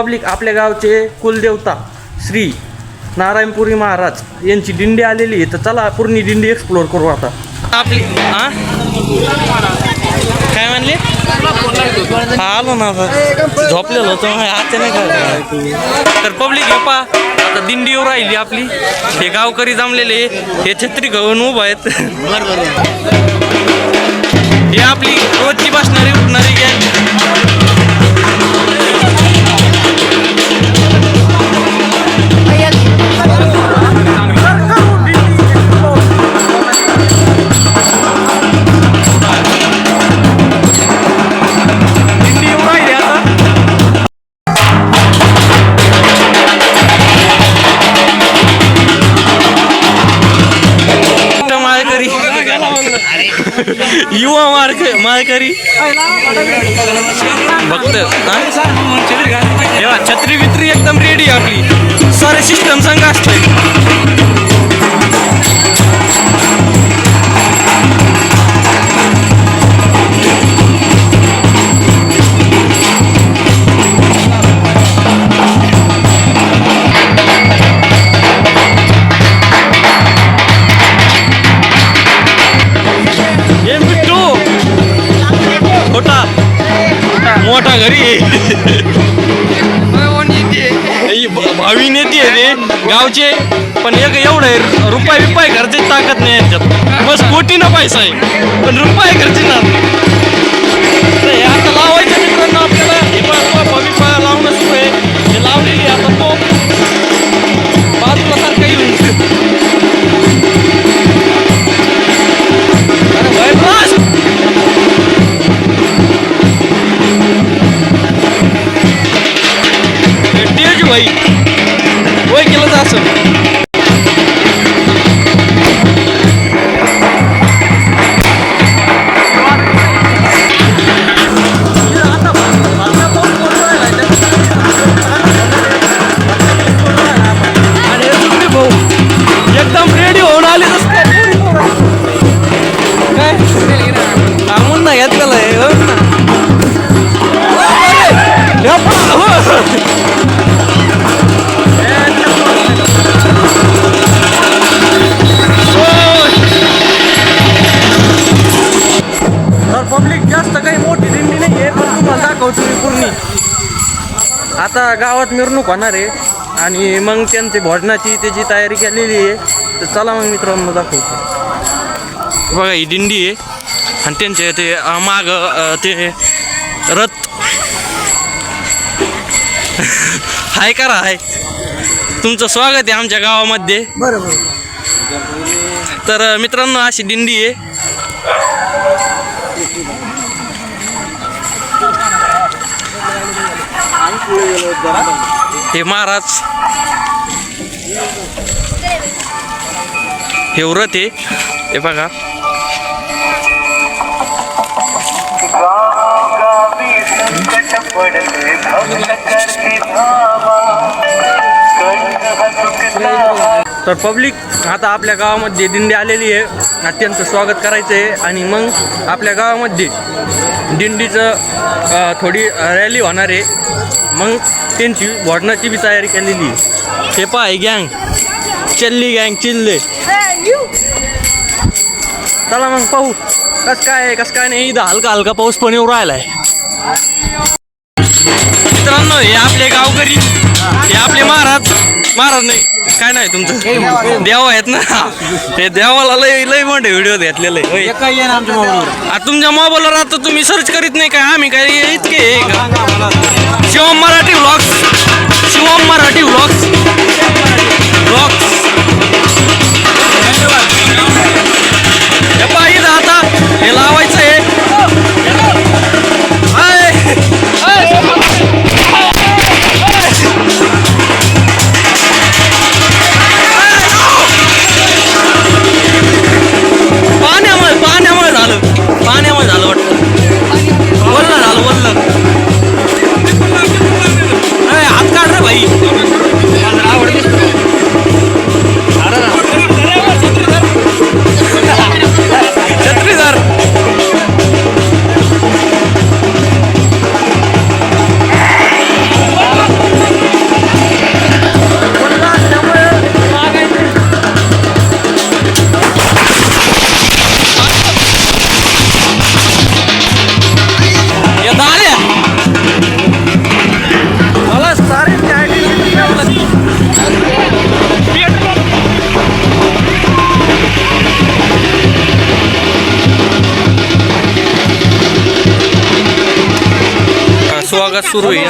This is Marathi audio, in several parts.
पब्लिक आपल्या गावचे कुलदेवता श्री नारायणपुरी महाराज यांची दिंडी आलेली आहे. तर चला पूर्ण दिंडी एक्सप्लोर करू आता. आपली हा काय म्हणले? हा आलो ना आता. झोपलेलो होतो. आता नाही काय तर पब्लिक हे पा आता दिंडी येऊ राहिली आपली. हे गावकरी जमलेले हे छत्री घेऊन उभं आहेत. ही आपली रोजची बसणारी उठणारी गॅंग युवा मार्क माळकरी भक्त? छत्री वित्री एकदम रेडी आपली. सारे सिस्टम संघ असतंय मोठा घरी भावी नेते आहे ते गावचे पण एक एवढं आहे रुपये बिपाय घरचे ताकद नाही यांच्यात. बस कोटी ना पैसा आहे पण रुपये घरचे ना आता लावायचं पब्लिक जास्त काही मोठी दिंडी नाही आहे पण तुम्हाला दाखवतो मी पूर्ण. आता गावात मिरवणूक होणार आहे आणि मग त्यांची भोजनाची त्याची तयारी केलेली आहे. तर चला मग मित्रांनो दाखवतो. बघा ही दिंडी आहे. आणि त्यांचे ते माग ते रथ हाय करा हाय. तुमचं स्वागत आहे आमच्या गावामध्ये. तर अं, मित्रांनो अशी दिंडी आहे. हे महाराज. हे व्रत आहे. हे बघा. तर पब्लिक आता आपल्या गावामध्ये दिंडी आलेली आहे. अत्यंत स्वागत करायचं आहे. आणि मग आपल्या गावामध्ये दिंडीचं थोडी रॅली होणार आहे. मग त्यांची भोजनाची बी तयारी केलेली आहे. हे पाय गँग चिल्ली गँग चिल्ले. चला मग पाहू. कस काय आहे कसं काय नाही. इथं हलका हलका पाऊस पण येऊ राहिला आहे मित्रांनो हे आपले गावकरी हे आपले महाराज. महाराज नाही काय नाही तुमचं? देव आहेत ना. हे देवाला लय लय मोठे व्हिडिओ घेतलेले. तुमच्या मोबाईलवर आता तुम्ही सर्च करीत नाही काय आम्ही काय इतके Shivam Marathi vlogs Shivam Marathi vlogs vlogs स्वागत सुरू आहे.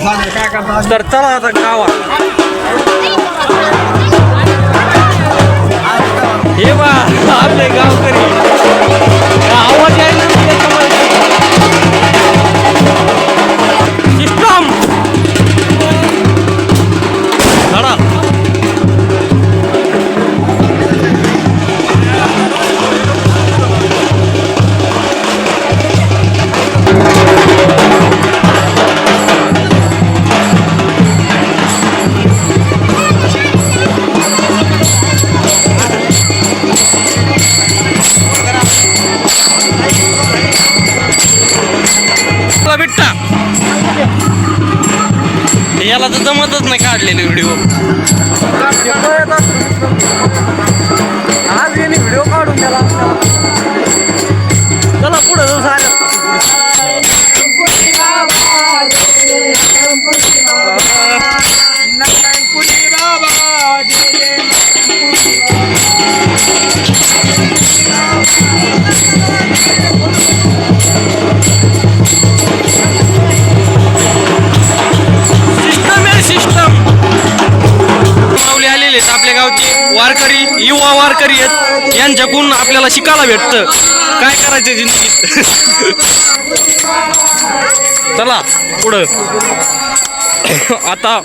तर चला आता गावात हे बा आपले गावकरी. आवाज आहे सिस्टम. धडा. त्यांच्याकडून आपल्याला शिकायला भेटतं. काय करायचं जिंदगीत? चला पुढं. आता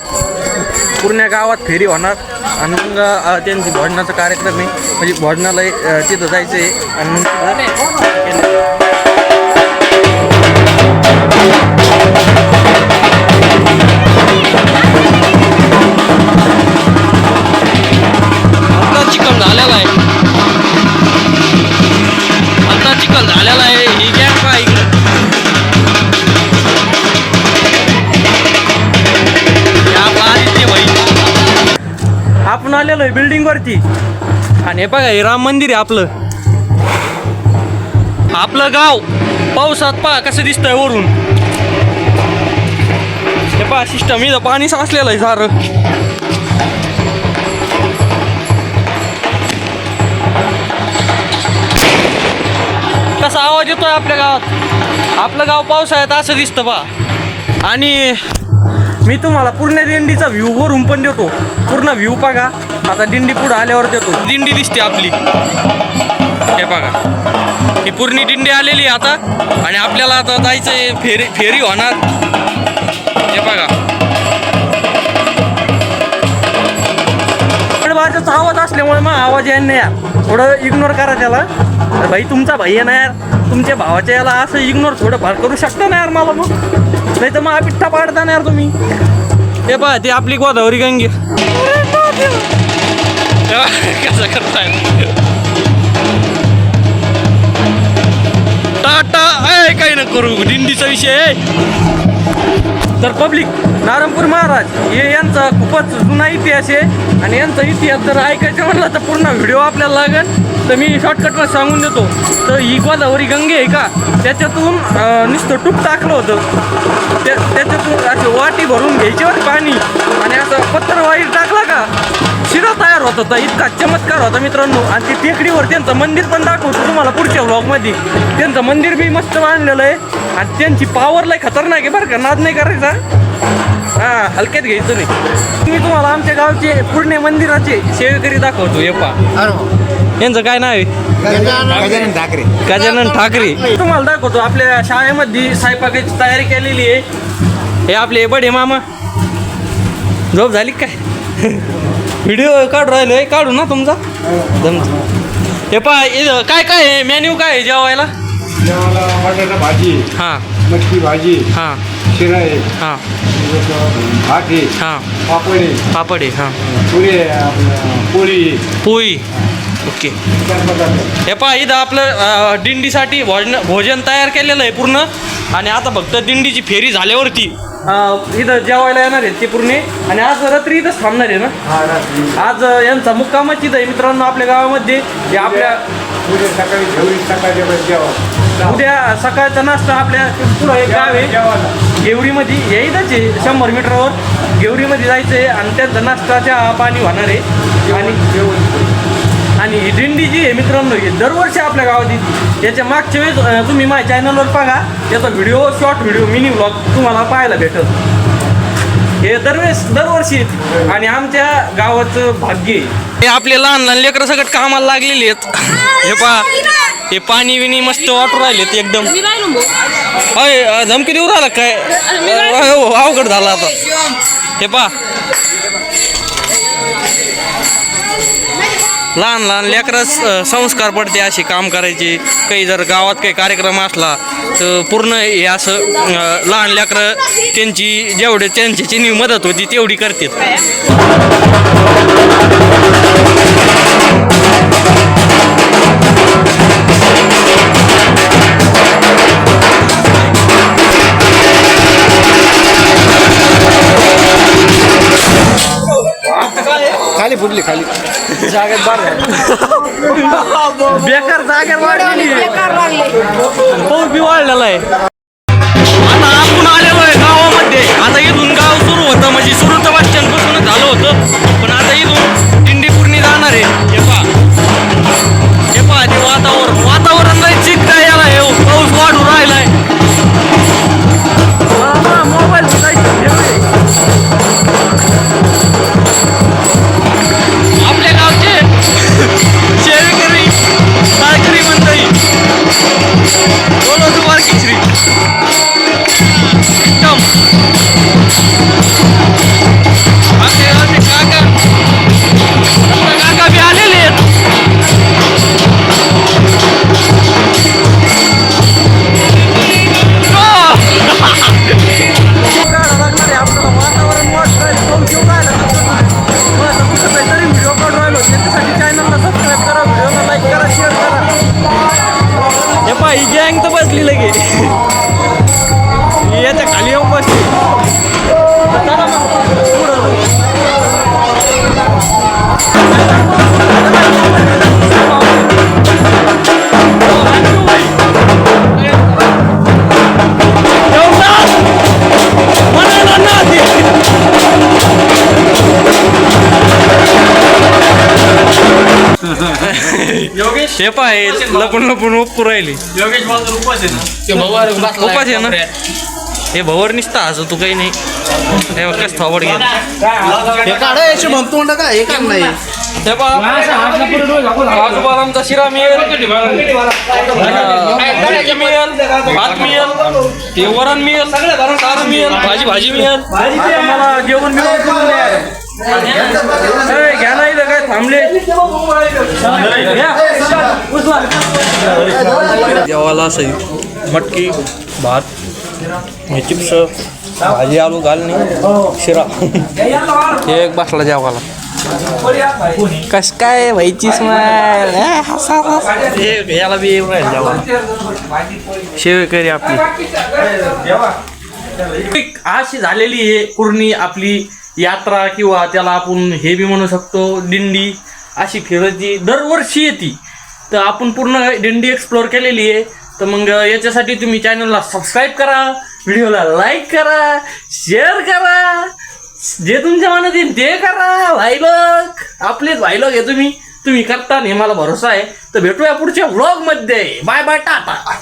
पूर्ण गावात फेरी होणार. आणि मग त्यांचे त्यांची भोजनाचा कार्यक्रम आहे. म्हणजे भोजनाला तिथं जायचं आहे आणि मग चिकन झालेला आहे. केलंय बिल्डिंग वरती. आणि हे बघा हे राम मंदिर आहे आपलं. आपलं गाव पावसात पहा कसं दिसतंय वरून. हे पहा सिस्टम इथं पाणी साचलेलं आहे सारं. कसा आवाज येतोय आपल्या गावात. आपलं गाव पावसाळ्यात असं दिसतं पहा. आणि मी तुम्हाला पूर्ण दिंडीचा व्ह्यू वरून पण देतो. पूर्ण व्ह्यू बघा. आता दिंडी पुढे आल्यावर देतो. दिंडी दिसते आपली. हे बघा. ही पूर्ण दिंडी आलेली आता. आणि आपल्याला आता जायचं फेरी फेरी होणार. हे बघा. बाजाचा आवाज असल्यामुळे मग आवाज यायला नाही यार. थोडं इग्नोर करा त्याला. अरे भाई तुमचा भाई आहे ना यार. तुमच्या भावाच्या याला असं इग्नोर थोडं फार करू शकता ना यार मला मग? नाही तर मग पिठ्ठा पाडता ना यार तुम्ही. ते पहा ते आपली गोदावरी गंगे. कसं करताय टाटा आहे काही ना करू दिंडीचा विषय आहे तर पब्लिक नारायणपूर महाराज हे यांचा खूपच जुना इतिहास आहे. आणि यांचा इतिहास जर ऐकायचं म्हटलं तर पूर्ण व्हिडिओ आपल्याला लागेल. तर मी शॉर्टकटमध्ये सांगून देतो. तर ही गोदावरी गंगे आहे का? त्याच्यातून नुसतं टूप टाकलं होतं. त्या त्याच्यातून असे वाटी भरून घ्यायची पाणी. आणि असं पत्र वाईट टाकला का? शिरा तयार होत होता इतका चमत्कार होता मित्रांनो. आणि ते टेकडीवर त्यांचं मंदिर पण दाखवतो तुम्हाला पुढच्या व्लॉगमध्ये त्यांचं मंदिर बी मस्त बांधलेलं आहे. आणि त्यांची पॉवर लय खतरनाक आहे बरं का नाद नाही करायचा? हा हलक्यात घ्यायचं नाही. मी तुम्हाला आमच्या गावचे पूर्ण मंदिराचे सेवेकरी दाखवतो ये पा यांचं काय नाव आहे? गजानन ठाकरे. गजानन ठाकरे. तुम्हाला दाखवतो आपल्या शाळेमध्ये स्वयंपाकाची तयारी केलेली आहे. हे आपले बडे मामा. झोप झाली काय? व्हिडिओ काढू राहिलोय काढू ना तुमचा? जम हे पा काय काय आहे मेन्यू काय आहे जेवायला? जेवायला बटाटा भाजी हां. मटकी भाजी हां. शिरा आहे हां. भात आहे हां. पापड आहे पापड आहे हां. पुरी पोळी. पोळी. ओके. हे पहा इथं आपलं दिंडीसाठी भोजन भोजन तयार केलेलं आहे पूर्ण. आणि आता फक्त दिंडीची फेरी झाल्यावरती अं, इथं जेवायला येणार आहेत ते पूर्ण. आणि आज रात्री इथंच थांबणार आहे ना? हा रात्री. आज अं, यांचा मुक्कामच इथं आहे. मित्रांनो आपल्या गावामध्ये हे आपल्या उद्या सकाळी जेवढी सकाळच्या वेळेस जेवा. उद्या सकाळचा नाश्ता आपल्या पुढं एक गाव आहे. जेवायला. गेवडीमध्ये हे इथंच आहे शंभर मीटरवर. गेवडीमध्ये जायचं आहे आणि त्यांचा नाश्ता चहा पाणी होणार आहे. आणि आणि ही दिंडी जी आहे मित्रांनो ही दरवर्षी आपल्या गावात येते. याच्या मागच्या वेळेस तुम्ही माझ्या चॅनलवर बघा याचा video short video mini vlog तुम्हाला पाहायला भेटल. हे दरवेळेस दरवर्षी येते. आणि आमच्या गावाचं भाग्य हे आपले लहान लहान लेकरं सगळं कामाला लागलेली आहेत. हे पा हे पाणी विणी मस्त वाटू राहिलेत एकदम. अय धमकी देऊ राहिला काय? हो, अवघड झाला आता. हे पा. लहान लहान लेकरं संस्कार पडते असे काम करायचे. काही जर गावात काही कार्यक्रम असला तर पूर्ण हे असं लहान लेकरं त्यांची जेवढे त्यांची चिनी मदत होती तेवढी करतात. खाली फुटली खाली. बेकार जागा वाढलेली पाऊस बी वाढलेला आहे. आता आपण आलेलो आहे गावामध्ये. आता इथून गाव सुरू होतं म्हणजे सुरूचं वाचन पासूनच झालं होतं. पण हे पाय लपून लपून उपकू राहिली. उपास आहे ना? हे भवर निसता असं तू काही नाही. हे बघ कसं थोबड घे हे पहा आजूबाजूचा शिरा मिळेल. भाजी मिळेल भात मिळेल ते वरण मिळेल सारं मिळेल भाजी भाजी मिळेल. आता मला जेवण मिळून घ्या नाही. थांबले. जेवायला असं मटकी भात हे चिप्स भाजी आलू घालणे शिरा. एक बसला जेवायला कस काय व्हायची स्माईल याला बी येऊन राहील जेवायला शेवेकरी आपली. अशी झालेली आहे पूर्ण आपली. यात्रा किंवा त्याला आपण हे बी म्हणू शकतो दिंडी अशी फिरायची दरवर्षी येते. तर आपण पूर्ण दिंडी एक्सप्लोअर केलेली आहे. तर मग याच्यासाठी तुम्ही चॅनलला सबस्क्राईब करा व्हिडिओला लाईक करा शेअर करा जे तुमच्या मनात येईल ते करा. व्हायलॉग आपलेच व्हायलॉग आहे तुम्ही. तुम्ही करता नाही मला भरोसा आहे. तर भेटूया पुढच्या व्लॉगमध्ये बाय बाय टाटा.